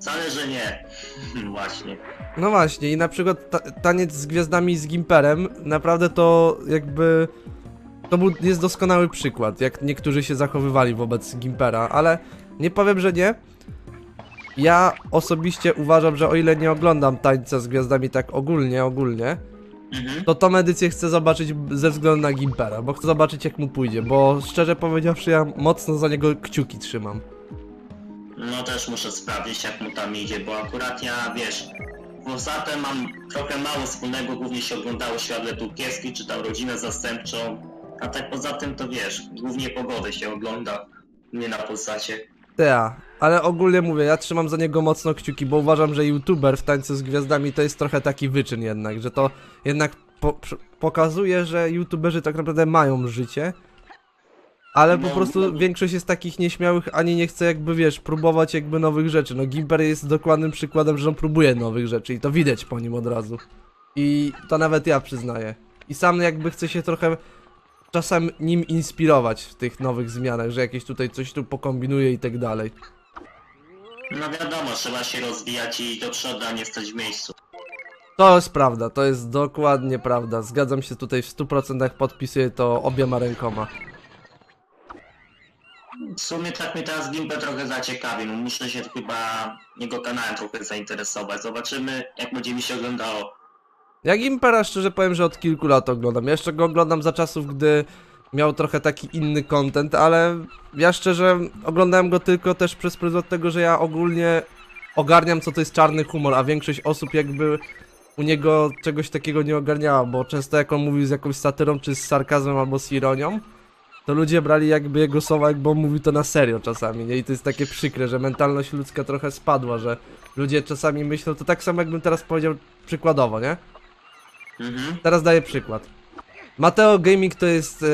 Wcale, że nie. Właśnie. No właśnie, i na przykład ta taniec z gwiazdami z Gimperem, naprawdę to jakby. To był, jest doskonały przykład, jak niektórzy się zachowywali wobec Gimpera, ale nie powiem, że nie. Ja osobiście uważam, że o ile nie oglądam tańca z gwiazdami tak ogólnie, ogólnie, Mhm. to tą edycję chcę zobaczyć ze względu na Gimpera, bo chcę zobaczyć jak mu pójdzie, bo szczerze powiedziawszy ja mocno za niego kciuki trzymam. No też muszę sprawdzić jak mu tam idzie, bo akurat ja wiesz. Poza tym mam trochę mało wspólnego, głównie się oglądało Światle Turkieski, czy tam rodzinę zastępczą. A tak poza tym to wiesz, głównie pogodę się ogląda, nie na Polsacie. Ja, ale ogólnie mówię, ja trzymam za niego mocno kciuki, bo uważam, że youtuber w tańcu z gwiazdami to jest trochę taki wyczyn jednak, że to jednak po, pokazuje, że youtuberzy tak naprawdę mają życie, ale po prostu większość jest takich nieśmiałych, ani nie chce jakby, wiesz, próbować jakby nowych rzeczy. No Gimper jest dokładnym przykładem, że on próbuje nowych rzeczy i to widać po nim od razu. I to nawet ja przyznaję. I sam jakby chcę się trochę czasem nim inspirować w tych nowych zmianach, że jakieś tutaj coś tu pokombinuje i tak dalej. No wiadomo, trzeba się rozwijać i do przodu, a nie stać w miejscu. To jest prawda, to jest dokładnie prawda. Zgadzam się tutaj w 100% podpisuję to obiema rękoma. W sumie tak mnie teraz Gimper trochę zaciekawi, no muszę się chyba jego kanałem trochę zainteresować. Zobaczymy jak będzie mi się oglądało. Jak Impera szczerze powiem, że od kilku lat oglądam. Ja jeszcze go oglądam za czasów, gdy miał trochę taki inny content, ale ja szczerze oglądałem go tylko też przez pryzmat tego, że ja ogólnie ogarniam co to jest czarny humor, a większość osób jakby u niego czegoś takiego nie ogarniała, bo często jak on mówił z jakąś satyrą, czy z sarkazmem, albo z ironią, to ludzie brali jakby jego słowa, jakby on mówił to na serio czasami, nie? I to jest takie przykre, że mentalność ludzka trochę spadła, że ludzie czasami myślą, to tak samo jakbym teraz powiedział przykładowo, nie? Mhm. Teraz daję przykład. Mateo Gaming to jest e,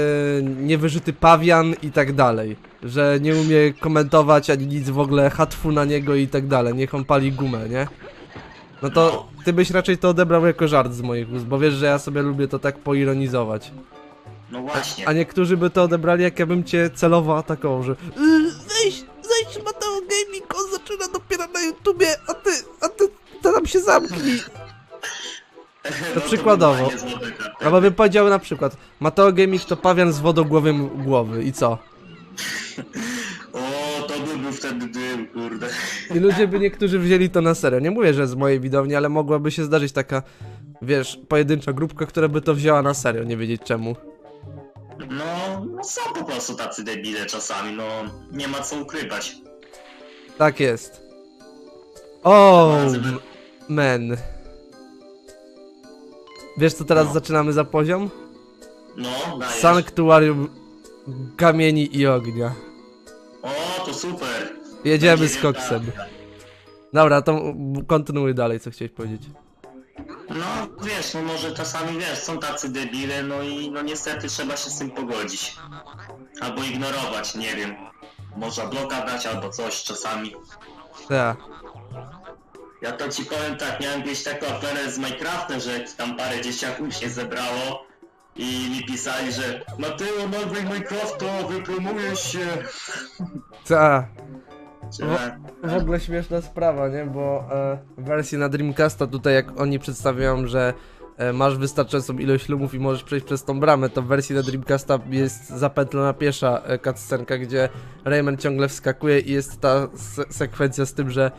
niewyżyty pawian i tak dalej. Że nie umie komentować ani nic w ogóle, hatfu na niego i tak dalej. Niech on pali gumę, nie? No to ty byś raczej to odebrał jako żart z moich ust, bo wiesz, że ja sobie lubię to tak poironizować. No właśnie. A niektórzy by to odebrali, jak ja bym cię celowo atakował, że "Yy, Zejdź, zejdź Mateo Gaming, on zaczyna dopiero na YouTubie, a ty, a ty, to tam się zamknij. No przykładowo. karty. Albo bym powiedział na przykład, Mateo Gaming to pawian z wodogłowiem głowy i co? O, to by był wtedy dym, kurde. I ludzie by niektórzy wzięli to na serio. Nie mówię, że z mojej widowni, ale mogłaby się zdarzyć taka, wiesz, pojedyncza grupka, która by to wzięła na serio, nie wiedzieć czemu. No, no są po prostu tacy debile czasami, no nie ma co ukrywać. Tak jest. O, by- man. Wiesz co teraz No. zaczynamy za poziom? No, dajesz. Sanktuarium kamieni i ognia. O, to super. Jedziemy Będzie z koksem. Dobra, to kontynuuj dalej, co chciałeś powiedzieć. No, wiesz, no może czasami, wiesz, są tacy debile, no i no niestety trzeba się z tym pogodzić. Albo ignorować, nie wiem. Można bloka dać albo coś czasami. Tak. Ja to ci powiem tak, miałem gdzieś taką aferę z Minecraftem, że tam parę dzieciaków się zebrało i mi pisali, że Mateo, nagraj Minecrafta, wypromujesz się. Tak. Że... W ogóle śmieszna sprawa, nie? Bo e, w wersji na Dreamcasta tutaj jak oni przedstawiają, że e, masz wystarczającą ilość lumów i możesz przejść przez tą bramę, to w wersji na Dreamcasta jest zapętlona piesza e, cutscenka, gdzie Rayman ciągle wskakuje i jest ta se sekwencja z tym, że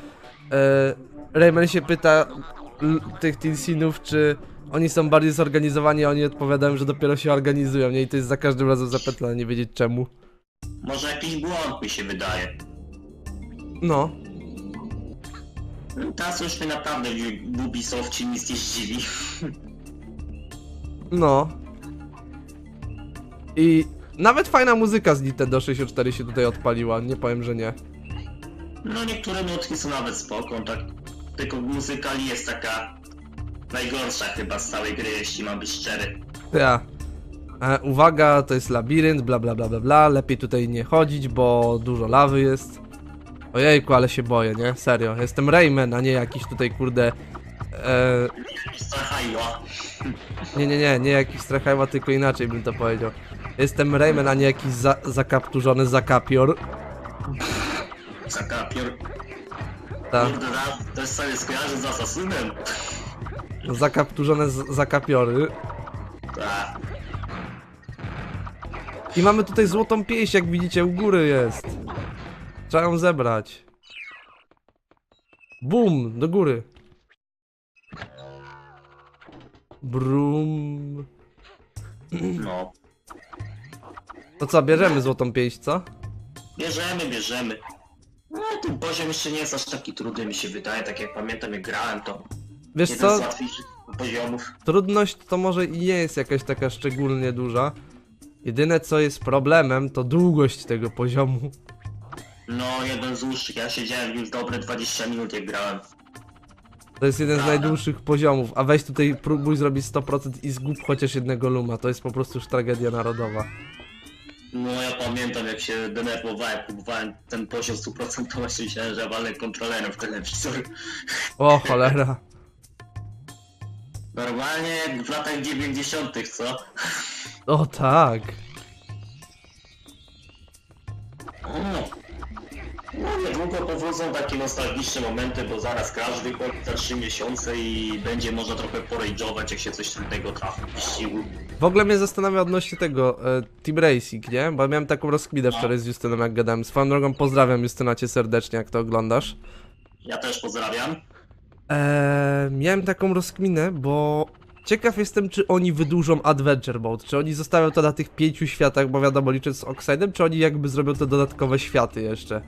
e, Rayman się pyta tych Tilsinów, czy oni są bardziej zorganizowani, a oni odpowiadają, że dopiero się organizują, nie? I to jest za każdym razem zapętlone, nie wiedzieć czemu. Może jakiś błąd mi się wydaje. No, Teraz już mnie naprawdę w Ubisoftie nic nie zdziwi. No. I nawet fajna muzyka z Nintendo 64 się tutaj odpaliła, nie powiem, że nie. No niektóre nutki są nawet spoko, tak. Tylko muzyka jest taka najgorsza chyba z całej gry, jeśli mam być szczery. Ja. E, uwaga, to jest labirynt, bla bla bla bla bla, lepiej tutaj nie chodzić, bo dużo lawy jest. Ojejku, ale się boję, nie? Serio, jestem Rayman, a nie jakiś tutaj kurde... E, nie, nie, nie, nie jakiś strachajła, tylko inaczej bym to powiedział. Jestem Rayman, a nie jakiś za, zakapturzony zakapior. Zakapior. Tak. Jest sobie skojarzy z Asasynem. Zakapturzone z zakapiory. Tak. I mamy tutaj złotą pieść, jak widzicie, u góry jest. Trzeba ją zebrać. Bum, do góry. Brum. No. To co, bierzemy złotą pieść, co? Bierzemy, bierzemy. No, ten poziom jeszcze nie jest aż taki trudny, mi się wydaje. Tak jak pamiętam, jak grałem, to Wiesz jeden co, z łatwiejszych poziomów. trudność to może i nie jest jakaś taka szczególnie duża. Jedyne co jest problemem, to długość tego poziomu. No, jeden z dłuższych. Ja siedziałem już dobre 20 minut, jak grałem. To jest jeden z najdłuższych poziomów, a weź tutaj próbuj zrobić 100% i zgub chociaż jednego luma, to jest po prostu już tragedia narodowa. No, ja pamiętam, jak się denerwowałem, próbowałem ten poziom 100% myślałem, że walę kontrolerem w telewizor. O cholera. Normalnie jak w latach 90., co? O tak. O. No niedługo powrócą takie nostalgiczne momenty, bo zaraz wychodzi za 3 miesiące i będzie można trochę porage'ować, jak się coś trudnego trafi w ogóle mnie zastanawia odnośnie tego e, Team Racing, nie? Bo miałem taką rozkminę wczoraj z Justyną jak gadałem. Swoją drogą pozdrawiam Justyna cię serdecznie, jak to oglądasz. Ja też pozdrawiam. Eee, miałem taką rozkminę, bo ciekaw jestem, czy oni wydłużą Adventure Mode, czy oni zostawią to na tych pięciu światach, bo wiadomo, liczę z Oxidem, czy oni jakby zrobią te dodatkowe światy jeszcze,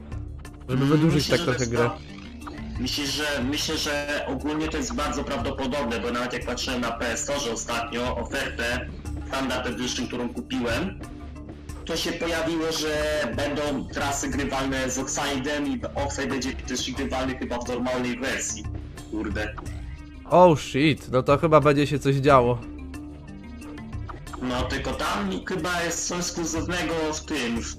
żeby wydłużyć Myślę, tak że trochę to grę. jest- Myślę, że myślę, że ogólnie to jest bardzo prawdopodobne, bo nawet jak patrzyłem na PS Store ostatnio ofertę Standard Edition, którą kupiłem, to się pojawiło, że będą trasy grywalne z Oxidem i Oxide będzie też grywalny chyba w normalnej wersji. Kurde. Oh shit, no to chyba będzie się coś działo. No tylko tam chyba jest coś ekskluzywnego w tym w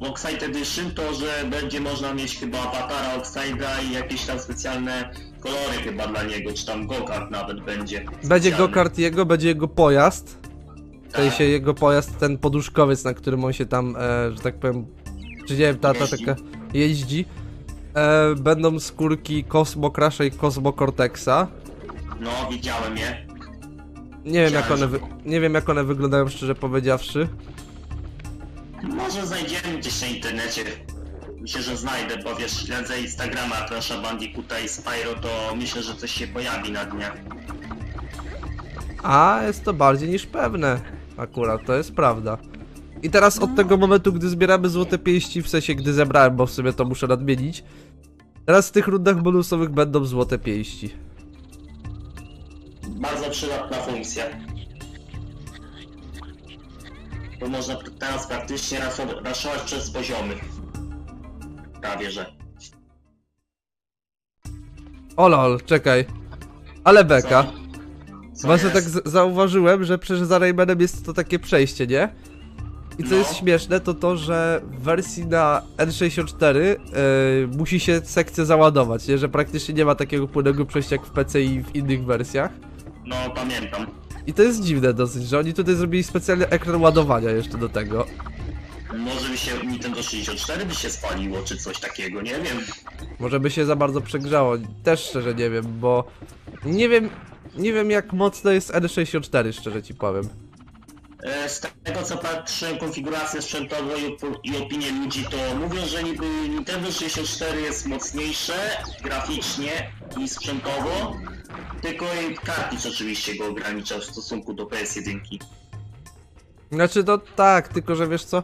Oxide Edition to, że będzie można mieć chyba awatara Oxide'a i jakieś tam specjalne kolory chyba dla niego, czy tam go-kart nawet będzie. Będzie go-kart jego, będzie jego pojazd, w Tak. sensie jego pojazd, ten poduszkowiec, na którym on się tam, e, że tak powiem, czy nie wiem, ta, ta taka jeździ. E, będą skórki Cosmo Crasha i Cosmo Cortexa. No, widziałem je. Nie wiem, jak one, wy... nie wiem jak one wyglądają, szczerze powiedziawszy. Może znajdziemy gdzieś na internecie. Myślę, że znajdę, bo wiesz, śledzę Instagrama Crasha Bandicoota i Spyro, to myślę, że coś się pojawi na dniach. A jest to bardziej niż pewne. Akurat, to jest prawda. I teraz od tego momentu, gdy zbieramy złote pięści, w sensie gdy zebrałem, bo w sumie to muszę nadmienić. Teraz w tych rundach bonusowych będą złote pięści. Bardzo przydatna funkcja. Bo można teraz praktycznie raszować przez poziomy. Prawie że. O lol, czekaj. Ale beka. Co? Co Właśnie jest? tak z- zauważyłem, że przecież za Raymanem jest to takie przejście, nie? I co No. jest śmieszne, to to, że w wersji na N64 yy, musi się sekcja załadować, nie? Że praktycznie nie ma takiego płynnego przejścia jak w PC i w innych wersjach. No, pamiętam. I to jest dziwne dosyć, że oni tutaj zrobili specjalny ekran ładowania jeszcze do tego. Może by się Nintendo 64 by się spaliło, czy coś takiego, nie wiem. Może by się za bardzo przegrzało. Też szczerze nie wiem, bo nie wiem, nie wiem jak mocno jest N64, szczerze ci powiem. E, Z tego co patrzyłem konfigurację sprzętową i, op- i opinię ludzi, to mówią, że niby Nintendo 64 jest mocniejsze graficznie i sprzętowo, tylko kartridż oczywiście go ogranicza w stosunku do PS1. Znaczy to tak, tylko że wiesz co?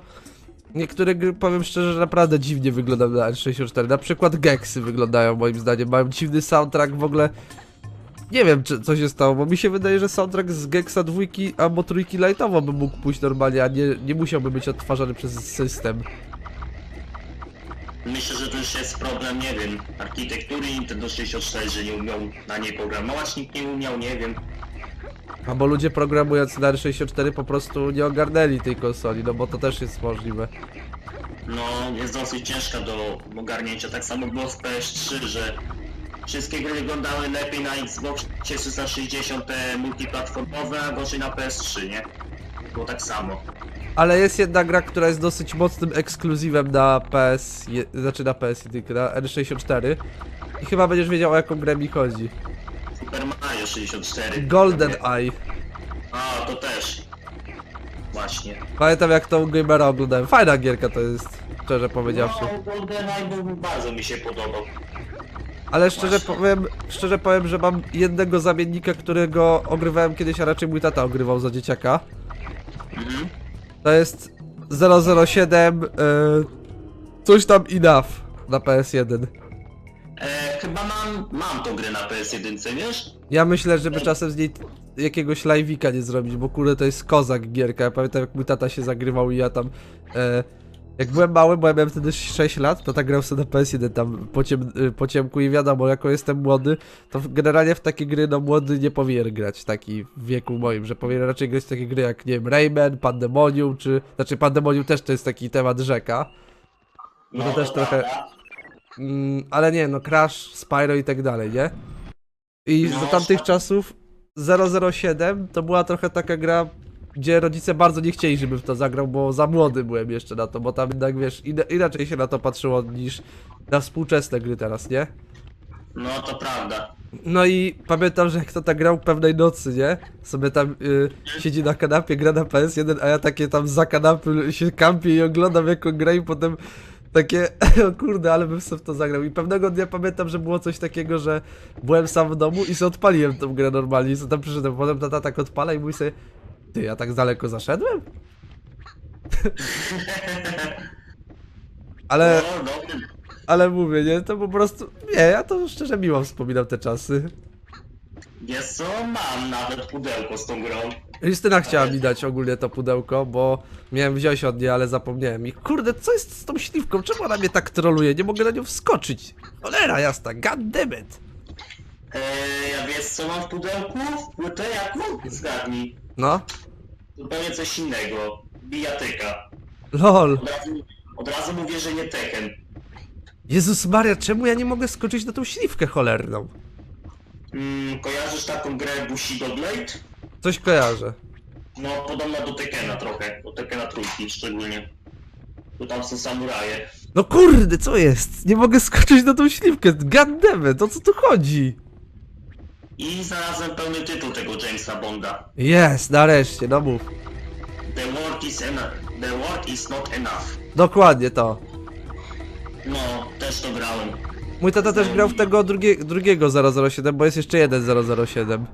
Niektóre gry, powiem szczerze, naprawdę dziwnie wyglądają na N64. Na przykład Gexy wyglądają moim zdaniem, mają dziwny soundtrack w ogóle. Nie wiem, czy co się stało, bo mi się wydaje, że soundtrack z Gexa dwójki albo trójki lightowo by mógł pójść normalnie, a nie, nie musiałby być odtwarzany przez system. Myślę, że to już jest problem, nie wiem, architektury Nintendo 64, że nie umiał na niej programować, nikt nie umiał, nie wiem. Albo ludzie programując na R64 po prostu nie ogarnęli tej konsoli, no bo to też jest możliwe. No, jest dosyć ciężka do ogarnięcia. Tak samo było z PS3, że wszystkie gry wyglądały lepiej na Xbox 360 te multiplatformowe, a gorzej na PS3, nie? Było tak samo. Ale jest jedna gra, która jest dosyć mocnym ekskluzywem na PS, znaczy na PS, tylko na N64. I chyba będziesz wiedział o jaką grę mi chodzi. Super Mario 64. Golden Eye. A, to też. Właśnie. Pamiętam jak tą gamera oglądałem. Fajna gierka to jest, szczerze powiedziawszy. No, Golden Eye był, bardzo mi się podobał. Ale szczerze powiem, szczerze powiem, że mam jednego zamiennika, którego ogrywałem kiedyś, a raczej mój tata ogrywał za dzieciaka. Mhm. To jest 007 y, coś tam enough na PS1. E, chyba mam, mam tą grę na PS1, wiesz? Ja myślę, żeby czasem z niej jakiegoś live'ika nie zrobić, bo kurde to jest kozak gierka. Ja pamiętam jak mój tata się zagrywał i ja tam... E, jak byłem mały, bo ja miałem wtedy 6 lat, to tak grał sobie na PS1 tam po, ciem, y, po ciemku i wiadomo, jako jestem młody, to generalnie w takie gry no młody nie powinien grać, taki w wieku moim, że powinien raczej grać w takie gry jak, nie wiem, Rayman, Pandemonium, czy... Znaczy Pandemonium też to jest taki temat rzeka, No to też trochę-. Mm, ale nie, no Crash, Spyro i tak dalej, nie? I No, za tamtych czasów 007 to była trochę taka gra, gdzie rodzice bardzo nie chcieli, żebym w to zagrał, bo za młody byłem jeszcze na to, bo tam jednak, wiesz, ina- inaczej się na to patrzyło niż na współczesne gry teraz, nie? No to prawda. No i pamiętam, że jak to tak grał pewnej nocy, nie? Sobie tam y, siedzi na kanapie, gra na PS1, a ja takie tam za kanapy się kampię i oglądam jak on gra i potem takie, o kurde, ale bym sobie w to zagrał. I pewnego dnia pamiętam, że było coś takiego, że byłem sam w domu i sobie odpaliłem tą grę normalnie i sobie tam przyszedłem. Potem tata tak odpala i mówi sobie, ty, ja tak daleko zaszedłem? ale, No, dobry. ale mówię, nie, to po prostu, nie, ja to szczerze miło wspominam te czasy. Wiesz co, mam nawet pudełko z tą grą. Justyna chciała mi dać ogólnie to pudełko, bo miałem wziąć od niej, ale zapomniałem. I kurde, co jest z tą śliwką? Czemu ona mnie tak troluje? Nie mogę na nią wskoczyć. Cholera jasna, god damn it. Eee, ja wiesz co mam w pudełku? Płytę jaką? Zgadnij. No, Zupełnie coś innego. Bijatyka. lol. Od razu, od razu mówię, że nie Tekken. Jezus Maria, czemu ja nie mogę skoczyć na tą śliwkę cholerną? Mm, kojarzysz taką grę Bushido Blade? Coś kojarzę. No, podobna do Tekkena trochę. Do Tekkena trójki szczególnie. Tu tam są samuraje. No kurde, co jest? Nie mogę skoczyć na tą śliwkę. God damn it, o co tu chodzi? I znalazłem pełny tytuł tego Jamesa Bonda. Jest, nareszcie, no mów. The world is, ena- the world is not enough. Dokładnie to. No, też to grałem. Mój tata też grał w tego drugie, drugiego 007, bo jest jeszcze jeden 007.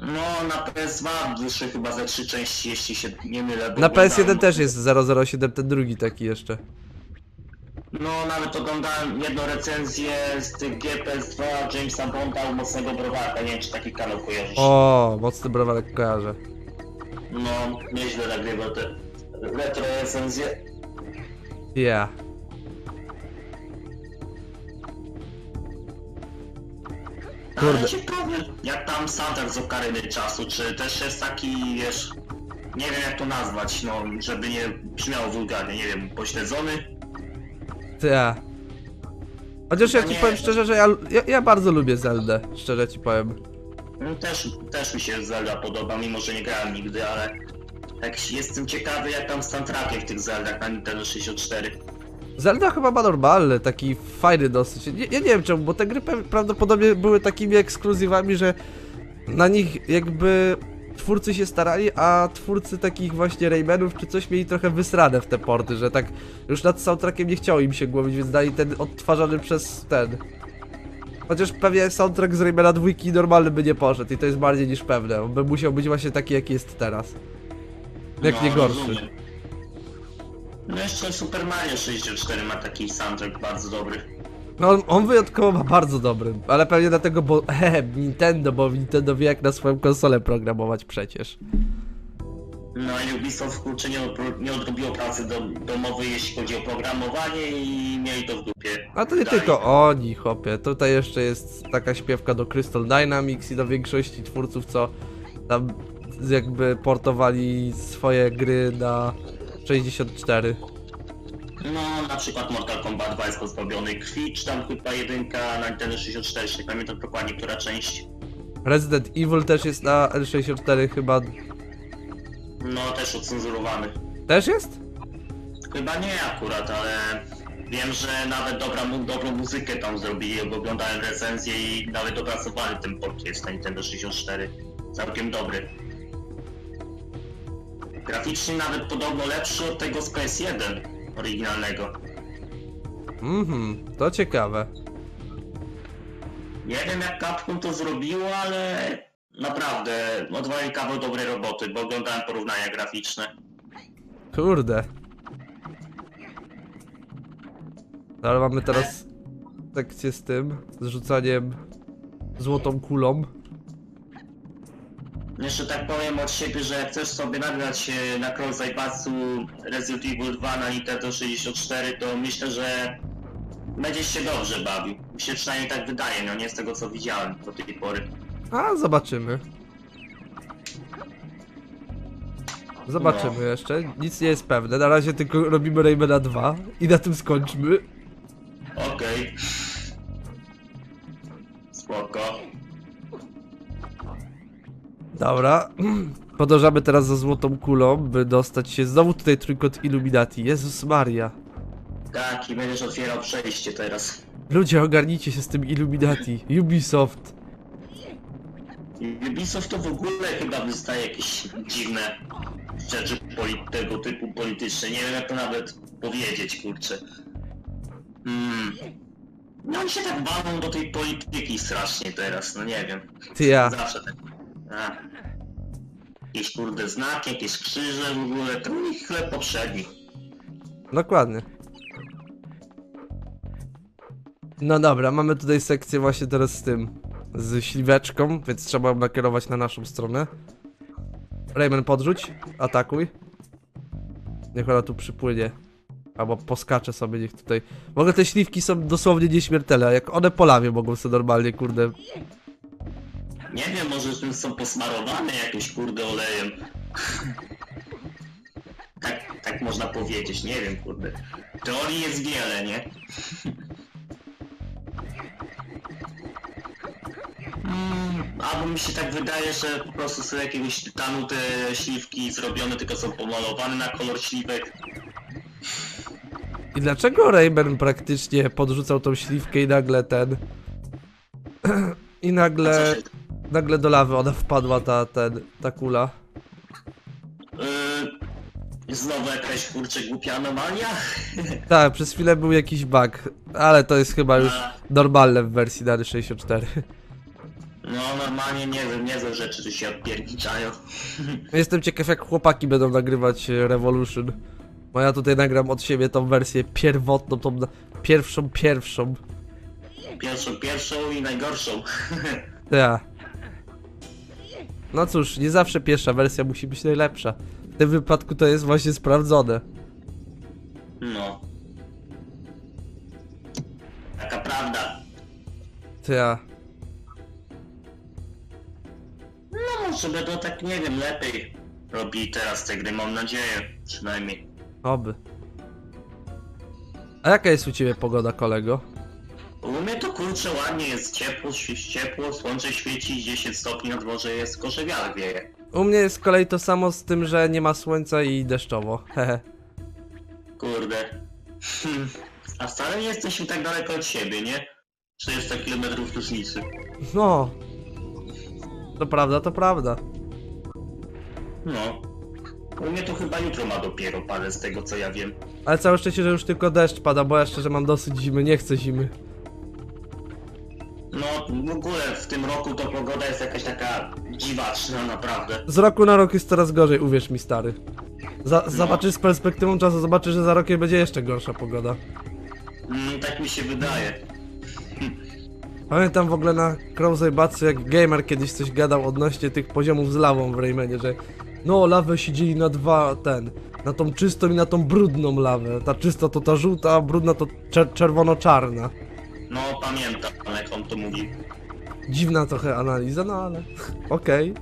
No, na PS2 wyszły chyba ze trzy części, jeśli się nie mylę. bo Na PS1 oglądałem- też jest 007, ten drugi taki jeszcze. No, nawet oglądałem jedną recenzję z tych GPS2 Jamesa Bonda u Mocnego Browarka. Nie wiem, czy taki kanał kojarzysz. O, mocny browarek kojarzę. No, nieźle nagrywa te retro recenzje. Yeah. Kurde. Ale ciekawe, jak tam soundtrack z Okaryny Czasu, czy też jest taki, wiesz, nie wiem jak to nazwać, no, żeby nie brzmiało wulgarnie, nie wiem, pośledzony? Yeah. Chociaż ja ci Nie. powiem szczerze, że ja, ja, ja bardzo lubię Zeldę, szczerze ci powiem. No, też, też mi się Zelda podoba, mimo że nie grałem nigdy, ale tak jestem ciekawy jak tam z soundtrackiem w tych Zeldach na Nintendo 64. Zelda chyba ma normalny, taki fajny dosyć. Nie, ja nie wiem czemu, bo te gry pe- prawdopodobnie były takimi ekskluzywami, że na nich jakby twórcy się starali, a twórcy takich właśnie Raymanów czy coś mieli trochę wysrane w te porty, że tak już nad soundtrackiem nie chciało im się głowić, więc dali ten odtwarzany przez ten. Chociaż pewnie soundtrack z Raymana dwójki normalny by nie poszedł i to jest bardziej niż pewne. On by musiał być właśnie taki jaki jest teraz. Jak No, nie gorszy. rozumiem. No jeszcze Super Mario 64 ma taki soundtrack bardzo dobry. No on, on wyjątkowo ma bardzo dobry, ale pewnie dlatego, bo he, Nintendo, bo Nintendo wie jak na swoją konsolę programować przecież. No i Ubisoft kurczę nie, nie odrobiło pracy dom, domowej jeśli chodzi o programowanie i mieli to w dupie. A to nie tylko oni, chopie. Tutaj jeszcze jest taka śpiewka do Crystal Dynamics i do większości twórców, co tam jakby portowali swoje gry na 64. No na przykład Mortal Kombat 2 jest pozbawiony krwi, czy tam chyba jedynka na Nintendo 64, nie pamiętam dokładnie która część. Resident Evil też jest na L64 chyba. No też ocenzurowany. Też jest? Chyba nie akurat, ale Wiem, że nawet dobra, dobrą muzykę tam zrobili, bo oglądałem recenzję i nawet dopracowali ten port jest na Nintendo 64. Całkiem dobry. Graficznie nawet podobno lepszy od tego z PS1 oryginalnego. Mhm, to ciekawe. Nie wiem jak Capcom to zrobiło, ale naprawdę odwali kawał dobrej roboty, bo oglądałem porównania graficzne. Kurde. Ale mamy teraz sekcję z tym, z rzucaniem złotą kulą. Jeszcze tak powiem od siebie, że jak chcesz sobie nagrać e, na Cross Passu Resident Evil 2 na Nintendo 64, to myślę, że będziesz się dobrze bawił. Mi się przynajmniej tak wydaje, no nie z tego co widziałem do tej pory. A, zobaczymy. Zobaczymy No. jeszcze, nic nie jest pewne. Na razie tylko robimy Raymana 2 i na tym skończmy. Okej. Spoko. Dobra. Podążamy teraz za złotą kulą, by dostać się znowu tutaj trójkąt Illuminati. Jezus Maria. Tak, i będziesz otwierał przejście teraz. Ludzie, ogarnijcie się z tym Illuminati. Ubisoft. Ubisoft to w ogóle chyba wystaje jakieś dziwne rzeczy tego typu polityczne. Nie wiem jak to nawet powiedzieć, kurczę. Hmm. No oni się tak bawią do tej polityki strasznie teraz, no nie wiem. Ty ja. Zawsze tak. A. Jakieś kurde znaki, jakieś krzyże w ogóle, to nich chleb poprzedni. Dokładnie. No dobra, mamy tutaj sekcję właśnie teraz z tym, z śliweczką, więc trzeba nakierować na naszą stronę. Rayman podrzuć, atakuj. Niech ona tu przypłynie. Albo poskacze sobie, niech tutaj... W ogóle te śliwki są dosłownie nieśmiertelne, jak one po lawie mogą sobie normalnie, kurde... Nie wiem, może tym są posmarowane jakimś kurde olejem. tak, tak można powiedzieć, nie wiem, kurde. Teorii jest wiele, nie? Mm, Albo mi się tak wydaje, że po prostu są jakiegoś tytanu te śliwki zrobione, tylko są pomalowane na kolor śliwek. I dlaczego Rayman praktycznie podrzucał tą śliwkę i nagle ten... I nagle... Nagle do lawy ona wpadła, ta, ten, ta kula. Yy, znowu jakaś kurczę głupia anomalia? Tak, przez chwilę był jakiś bug, ale to jest chyba już A, normalne w wersji Dary 64. No normalnie nie wiem, niezłe rzeczy tu się odpierniczają. Jestem ciekaw jak chłopaki będą nagrywać Revolution. Bo ja tutaj nagram od siebie tą wersję pierwotną, tą pierwszą, pierwszą. Pierwszą, pierwszą i najgorszą. Ja. No cóż, nie zawsze pierwsza wersja musi być najlepsza. W tym wypadku to jest właśnie sprawdzone. No. Taka prawda. Ja. No może będą tak, nie wiem, lepiej robili teraz te gry, mam nadzieję. Przynajmniej. Oby. A jaka jest u ciebie pogoda, kolego? U mnie to kurczę ładnie, jest ciepło, ciepło, słońce świeci, 10 stopni na dworze jest, że wiatr wieje. U mnie jest z kolei to samo z tym, że nie ma słońca i deszczowo. Hehe. Kurde. Hmm. A wcale nie jesteśmy tak daleko od siebie, nie? 400 km różnicy. No. To prawda, to prawda. No. U mnie to chyba jutro ma dopiero parę z tego co ja wiem. Ale całe szczęście, że już tylko deszcz pada, bo ja szczerze mam dosyć zimy, nie chcę zimy. No w ogóle w tym roku to pogoda jest jakaś taka dziwaczna naprawdę. Z roku na rok jest coraz gorzej, uwierz mi stary. Za, zobaczysz z perspektywą czasu, zobaczysz, że za rokiem będzie jeszcze gorsza pogoda. Mm, tak mi się wydaje. Pamiętam w ogóle na Crowsay Batsu, jak gamer kiedyś coś gadał odnośnie tych poziomów z lawą w Raymanie, że no, lawę się dzieli na dwa, ten, na tą czystą i na tą brudną lawę. Ta czysta to ta żółta, a brudna to czer czerwono-czarna. No pamiętam jak on to mówi. Dziwna trochę analiza, no ale okej.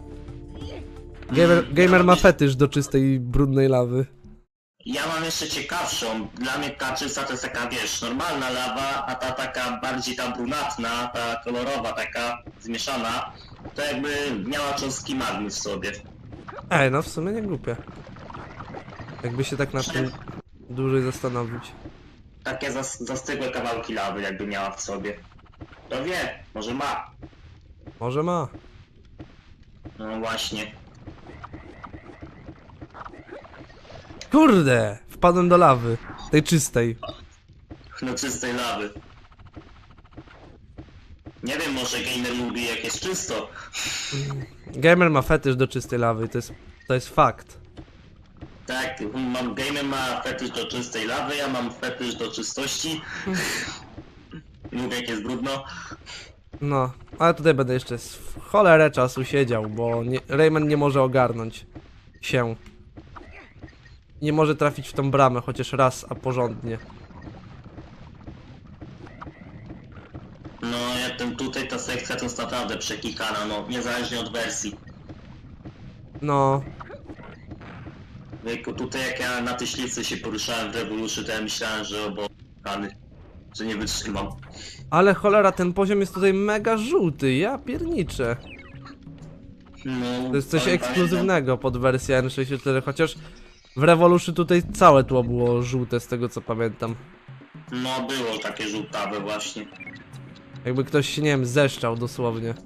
Gamer, gamer ma fetysz do czystej, brudnej lawy. Ja mam jeszcze ciekawszą. Dla mnie ta czysta to jest taka, wiesz, normalna lawa, a ta taka bardziej ta brunatna, ta kolorowa, taka zmieszana, to jakby miała cząstki magmy w sobie. Ej, no w sumie nie głupie. Jakby się tak nad tym dłużej zastanowić. Takie zas, zastygłe kawałki lawy jakby miała w sobie. To wie, może ma. Może ma. No właśnie. Kurde! Wpadłem do lawy. Tej czystej. No czystej lawy. Nie wiem, może gamer lubi jak jest czysto. Gamer ma fetysz do czystej lawy, to jest, to jest fakt. Tak, mam gamer ma fetysz do czystej lawy, ja mam fetysz do czystości. Lubię jak jest brudno. No, ale tutaj będę jeszcze z w cholerę czasu siedział, bo nie, Rayman nie może ogarnąć się. Nie może trafić w tą bramę chociaż raz, a porządnie. No, ja ten tutaj ta sekcja to jest naprawdę przekikana, no, niezależnie od wersji. No, Tylko tutaj jak ja na tej śliwce się poruszałem w Revolution, to ja myślałem, że obokany, że nie wytrzymam. ale cholera, ten poziom jest tutaj mega żółty, ja pierniczę. No, To jest coś ale ekskluzywnego pod wersję N64, chociaż w Revolution tutaj całe tło było żółte z tego co pamiętam. pamiętam- No, było takie żółtawe właśnie. Jakby ktoś się, nie wiem, zeszczał dosłownie.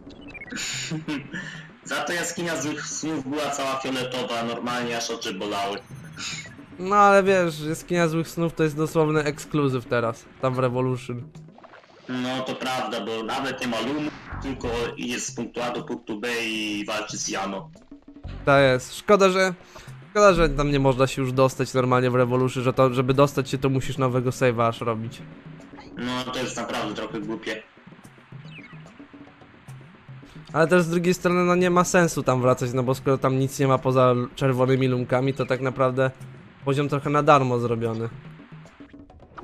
Za to jaskinia złych snów była cała fioletowa, normalnie aż oczy bolały. No ale wiesz, jaskinia złych snów to jest dosłowny ekskluzyw teraz, tam w Revolution. No to prawda, bo nawet nie ma lumu, tylko jest z punktu A do punktu B i walczy z Jano. To jest. Szkoda, że. Szkoda, że tam nie można się już dostać normalnie w Revolution, że to, żeby dostać się to musisz nowego save'a aż robić. No to jest naprawdę trochę głupie. Ale też z drugiej strony no nie ma sensu tam wracać, no bo skoro tam nic nie ma poza czerwonymi lumkami, to tak naprawdę poziom trochę na darmo zrobiony.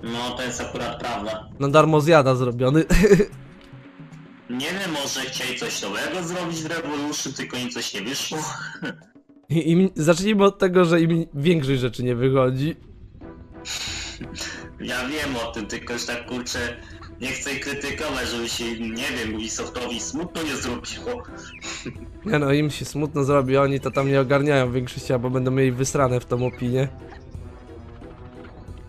No to jest akurat prawda. Na darmo zjada zrobiony. Nie wiem, może chcieli coś nowego zrobić w Revolution, tylko im coś nie wyszło. I, im, zacznijmy od tego, że im większość rzeczy nie wychodzi. Ja wiem o tym, tylko już tak kurczę, nie chcę krytykować, żeby się, nie wiem, Ubisoftowi smutno nie zrobiło. Nie no, im się smutno zrobi, oni to tam nie ogarniają większości, albo będą mieli wysrane w tą opinię.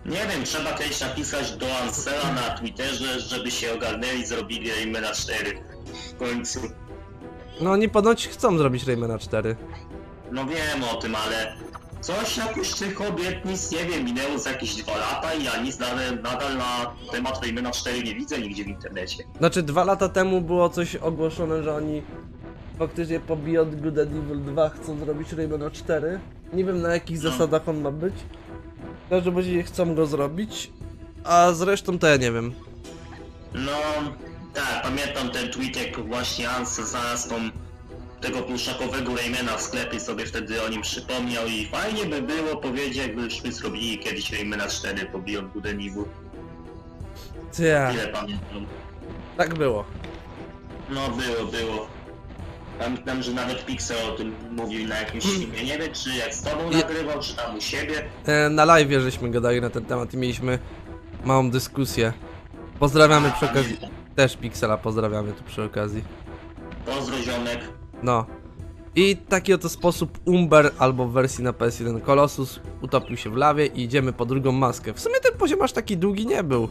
Nie wiem, trzeba kiedyś napisać do Ansela na Twitterze, żeby się ogarnęli, zrobili Raymana 4. W końcu. No oni ponoć chcą zrobić Raymana 4. No wiem o tym, ale coś jakoś tych obietnic, nie wiem, minęło z jakieś dwa lata i ja nic nadal, nadal na temat Raymana 4 nie widzę nigdzie w internecie. Znaczy dwa lata temu było coś ogłoszone, że oni faktycznie po Beyond Good and Evil 2 chcą zrobić Raymana 4. Nie wiem na jakich No. zasadach on ma być. W każdym razie chcą go zrobić. A zresztą to ja nie wiem. No, tak, pamiętam ten tweet, jak właśnie Ansel znalazł tą, tego pluszakowego Raymana w sklepie, sobie wtedy o nim przypomniał i fajnie by było powiedzieć, jakbyśmy zrobili kiedyś Raymana 4 po Beyond Good and Evil. Ja, Ile pamiętam. tak było. No, było, było. Pamiętam, że nawet Pixel o tym mówił na jakimś filmie. Nie wiem, czy jak z tobą nagrywał, czy tam u siebie. E, na live żeśmy gadali na ten temat i mieliśmy małą dyskusję. Pozdrawiamy przy okazji. Też Pixela pozdrawiamy tu przy okazji. Pozdro ziomek. No. I taki oto sposób Umber albo w wersji na PS1 Colossus utopił się w lawie i idziemy po drugą maskę. W sumie ten poziom aż taki długi nie był.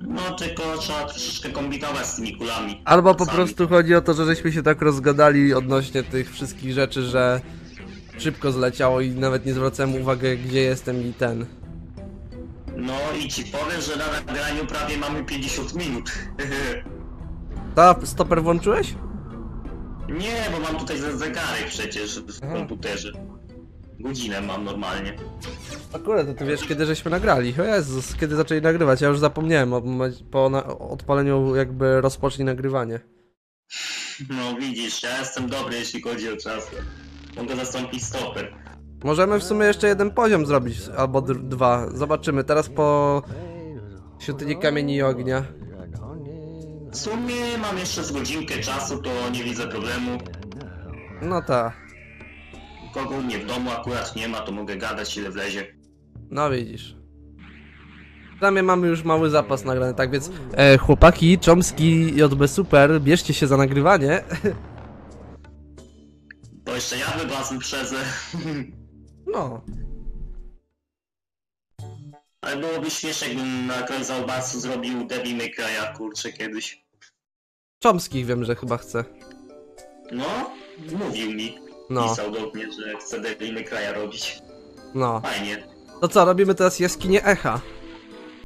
No, tylko trzeba troszeczkę kombinować z tymi kulami. Albo po prostu chodzi o to, że żeśmy się tak rozgadali odnośnie tych wszystkich rzeczy, że szybko zleciało i nawet nie zwracałem uwagi gdzie jestem i ten. No i ci powiem, że na nagraniu prawie mamy 50 minut. Ta stoper włączyłeś? Nie, bo mam tutaj ze- zegarek przecież w Aha. komputerze. Godzinę mam normalnie. Akurat, to ty wiesz kiedy żeśmy nagrali. O Jezus, kiedy zaczęli nagrywać, ja już zapomniałem o, po na, odpaleniu jakby rozpocznij nagrywanie. No widzisz, ja jestem dobry jeśli chodzi o czas. Mogę zastąpić stoper. Możemy w sumie jeszcze jeden poziom zrobić, albo d- dwa. Zobaczymy, teraz po świątyni kamieni i ognia. W sumie mam jeszcze z godzinkę czasu, to nie widzę problemu. No ta, Kogo mnie w domu akurat nie ma, to mogę gadać ile wlezie. no widzisz. Przynajmniej mamy już mały zapas nagrany, tak więc e, chłopaki, Chomski, JB Super, bierzcie się za nagrywanie. Bo jeszcze ja wybazm przezę. No, Ale byłoby śmiesznie, jakbym na Zaubasu zrobił May Cry'a, kurczę, kiedyś. Chomskich wiem, że chyba chce. No, mówił mi. No, Pisał do mnie, że chce Devil May Cry'a robić. no. Fajnie. To co, robimy teraz jaskinię Echa.